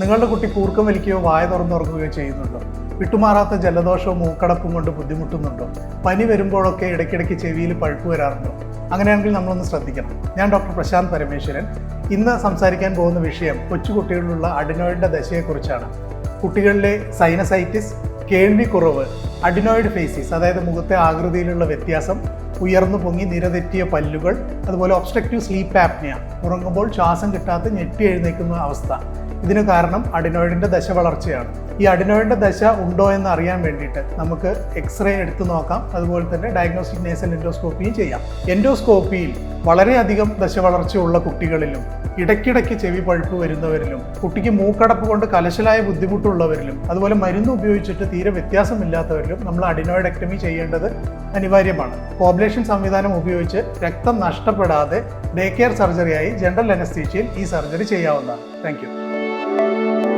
നിങ്ങളുടെ കുട്ടി കൂർക്കം വലിക്കുകയോ വായ തുറന്നുറങ്ങുകയോ ചെയ്യുന്നുണ്ടോ? വിട്ടുമാറാത്ത ജലദോഷവും മൂക്കടപ്പും കൊണ്ട് ബുദ്ധിമുട്ടുന്നുണ്ടോ? പനി വരുമ്പോഴൊക്കെ ഇടയ്ക്കിടയ്ക്ക് ചെവിയിൽ പഴുപ്പ് വരാറുണ്ടോ? അങ്ങനെയാണെങ്കിൽ നമ്മളൊന്ന് ശ്രദ്ധിക്കണം. ഞാൻ ഡോക്ടർ പ്രശാന്ത് പരമേശ്വരൻ. ഇന്ന് സംസാരിക്കാൻ പോകുന്ന വിഷയം കൊച്ചുകുട്ടികളിലുള്ള അഡിനോയിഡിന്റെ ദശയെക്കുറിച്ചാണ്. കുട്ടികളിലെ സൈനസൈറ്റിസ് കേൾവിക്കുറവ് അഡിനോയിഡ് ഫേസിസ് അതായത് മുഖത്തെ ആകൃതിയിലുള്ള വ്യത്യാസം ഉയർന്നു പൊങ്ങി നിരതെറ്റിയ പല്ലുകൾ അതുപോലെ ഒബ്സ്ട്രക്റ്റീവ് സ്ലീപ്പ് ആപ്നിയ ഉറങ്ങുമ്പോൾ ശ്വാസം കിട്ടാത്ത ഞെട്ടി എഴുന്നേക്കുന്ന അവസ്ഥ ഇതിന് കാരണം അഡിനോയിഡിന്റെ ദശ വളർച്ചയാണ്. ഈ അഡിനോയിഡിന്റെ ദശ ഉണ്ടോ എന്ന് അറിയാൻ വേണ്ടിയിട്ട് നമുക്ക് എക്സ്റേ എടുത്തു നോക്കാം. അതുപോലെ തന്നെ ഡയഗ്നോസ്റ്റിക് നേസൽ എൻഡോസ്കോപ്പിയും ചെയ്യാം. എൻഡോസ്കോപ്പിയിൽ വളരെയധികം ദശ വളർച്ചയുള്ള കുട്ടികളിലും ഇടയ്ക്കിടയ്ക്ക് ചെവി പഴുപ്പ് വരുന്നവരിലും കുട്ടിക്ക് മൂക്കടപ്പ് കൊണ്ട് കലശലായ ബുദ്ധിമുട്ടുള്ളവരിലും അതുപോലെ മരുന്ന് ഉപയോഗിച്ചിട്ട് തീരെ വ്യത്യാസമില്ലാത്തവരിലും നമ്മൾ അഡിനോയിഡക്ടമി ചെയ്യേണ്ടത് അനിവാര്യമാണ്. പോപ്പുലേഷൻ സംവിധാനം ഉപയോഗിച്ച് രക്തം നഷ്ടപ്പെടാതെ ഡേ കെയർ സർജറിയായി ജനറൽ അനസ്തീഷ്യയിൽ ഈ സർജറി ചെയ്യാവുന്നതാണ്. Thank Música